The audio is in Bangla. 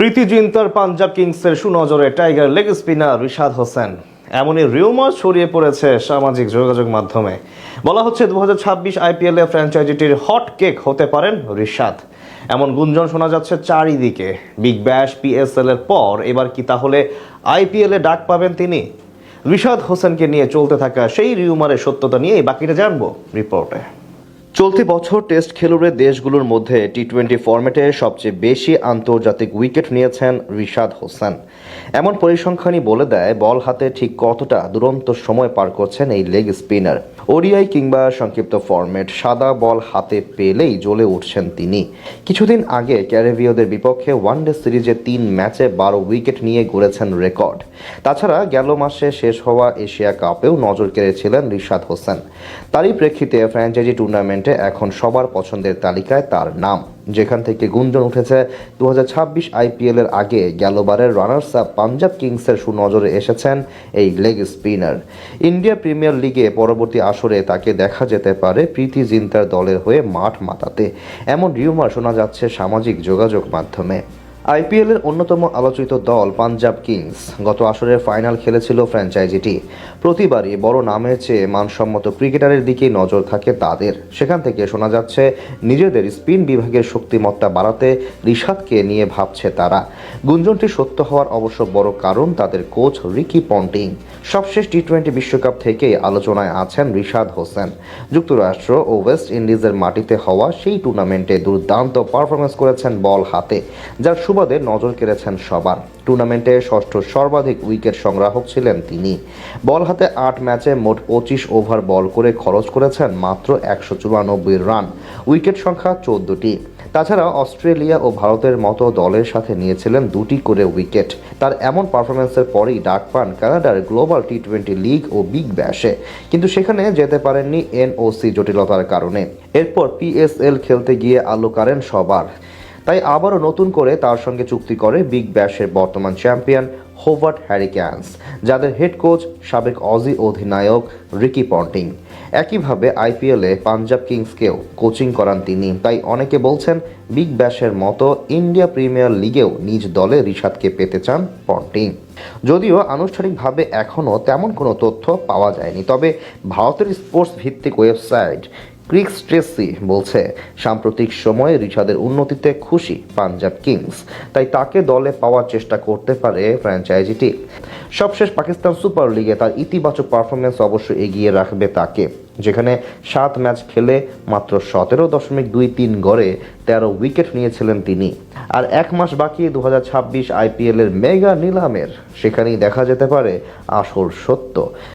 প্রীতি জিন্তার পাঞ্জাব কিংসের সুনজরে tiger leg spinner Rishad Hossain. এমনই রিউমার ছড়িয়ে পড়েছে সামাজিক যোগাযোগ মাধ্যমে। বলা হচ্ছে দু হাজার ছাব্বিশ আইপিএল ফ্র্যাঞ্চাইজিটির হট কেক হতে পারেন রিশাদ। এমন গুঞ্জন শোনা যাচ্ছে চারিদিকে। বিগ ব্যাশ পিএসএল এর পর এবার কি তাহলে আইপিএল ডাক পাবেন তিনি? রিশাদ হোসেনকে নিয়ে চলতে থাকা সেই রিউমারের সত্যতা নিয়েই বাকিটা জানব রিপোর্টে। চলতি বছর টেস্ট খেলুড়ে দেশগুলোর মধ্যে টি টোয়েন্টি ফরম্যাটে সবচেয়ে বেশি আন্তর্জাতিক উইকেট নিয়েছেন রিশাদ হোসেন। এমন পরিসংখ্যানই বলে দেয়, বল হাতে ঠিক কতটা দুরন্ত সময় পার করছেন এই লেগ স্পিনার। ওডিআই কিংবা সংক্ষিপ্ত ফরম্যাট সাদা বল হাতে পেলেই জ্বলে উঠছেন তিনি। কিছুদিন আগে ক্যারেবিয়দের বিপক্ষে ওয়ানডে সিরিজে তিন ম্যাচে বারো উইকেট নিয়ে গড়েছেন রেকর্ড। তাছাড়া গেল মাসে শেষ হওয়া এশিয়া কাপেও নজর কেড়েছিলেন রিশাদ হোসেন। তারই প্রেক্ষিতে ফ্র্যাঞ্চাইজি টুর্নামেন্টে এখন সবার পছন্দের তালিকায় তার নাম। যেখান থেকে গুঞ্জন উঠেছে দু আইপিএল এর আগে গেলবারের রানার্স আপ পাঞ্জাব কিংসের সুনজরে এসেছেন এই লেগ স্পিনার। ইন্ডিয়া প্রিমিয়ার লিগে পরবর্তী আসরে তাকে দেখা যেতে পারে প্রীতি জিন্তার দলের হয়ে মাঠ মাতাতে। এমন রিউমার শোনা যাচ্ছে সামাজিক যোগাযোগ মাধ্যমে। আইপিএল এর অন্যতম আলোচিত দল পাঞ্জাব কিংস। গত আসরের ফাইনাল খেলেছিল ফ্র্যাঞ্চাইজিটি। প্রতিবারই বড় নামের চেয়ে মানসম্মত ক্রিকেটারের দিকে নজর থাকে তাদের। সেখান থেকে শোনা যাচ্ছে, নিজেদের স্পিন বিভাগের শক্তিমত্তা বাড়াতে রিশাদকে নিয়ে ভাবছে তারা। গুঞ্জনটি সত্য হওয়ার অবশ্য বড় কারণ তাদের কোচ রিকি পন্টিং। সবশেষ টি টোয়েন্টি বিশ্বকাপ থেকেই আলোচনায় আছেন রিশাদ হোসেন। যুক্তরাষ্ট্র ও ওয়েস্ট ইন্ডিজের মাটিতে হওয়া সেই টুর্নামেন্টে দুর্দান্ত পারফরমেন্স করেছেন বল হাতে, যার সুবাদে নজর কেড়েছেন সবার। টুর্নামেন্টে ষষ্ঠ সর্বাধিক উইকেট সংগ্রাহক ছিলেন তিনি। বল হাতে আট ম্যাচে মোট পঁচিশ ওভার বল করে খরচ করেছেন মাত্র একশো চুরানব্বই রান। উইকেট সংখ্যা চোদ্দটি। তাছাড়া অস্ট্রেলিয়া ও ভারতের মতো দলের সাথে নিয়েছিলেন দুটি করে উইকেট। তার এমন পারফরমেন্সের পরেই ডাক পান কানাডার গ্লোবাল টি টোয়েন্টি লিগ ও বিগ ব্যাশে। কিন্তু সেখানে যেতে পারেননি এনওসি জটিলতার কারণে। এরপর পিএসএল খেলতে গিয়ে আলো কারেন সবার। তাই আবারও নতুন করে তার সঙ্গে চুক্তি করে বিগ ব্যাশের বর্তমান চ্যাম্পিয়ন হোভার্ট হ্যারিক্যান্স যাদের হেড কোচ সাবেক অজি অধিনায়ক রিকি পন্টিং। একইভাবে আইপিএলে পাঞ্জাব কিংসকেও কোচিং করান তিনি। তাই অনেকে বলছেন বিগ ব্যাশের মতো ইন্ডিয়া প্রিমিয়ার লিগেও নিজ দলে রিশাদকে পেতে চান পন্টিং। যদিও আনুষ্ঠানিকভাবে এখনও তেমন কোনো তথ্য পাওয়া যায়নি, তবে ভারতের স্পোর্টস ভিত্তিক ওয়েবসাইট ক্রিক স্ট্রেসি বলছে, সাম্প্রতিক সময়ে রিশাদের উন্নতিতে খুশি পাঞ্জাব কিংস, তাই তাকে দলে পাওয়ার চেষ্টা করতে পারে ফ্র্যাঞ্চাইজিটি। সবশেষ পাকিস্তান সুপার লিগে তার ইতিবাচক পারফরমেন্স অবশ্য এগিয়ে রাখবে তাকে, যেখানে সাত ম্যাচ খেলে মাত্র সতেরো দশমিক দুই তিন গড়ে তেরো উইকেট নিয়েছিলেন তিনি। আর এক মাস বাকি দু হাজার ছাব্বিশ আইপিএলের মেগা নিলামের, সেখানেই দেখা যেতে পারে আসল সত্য।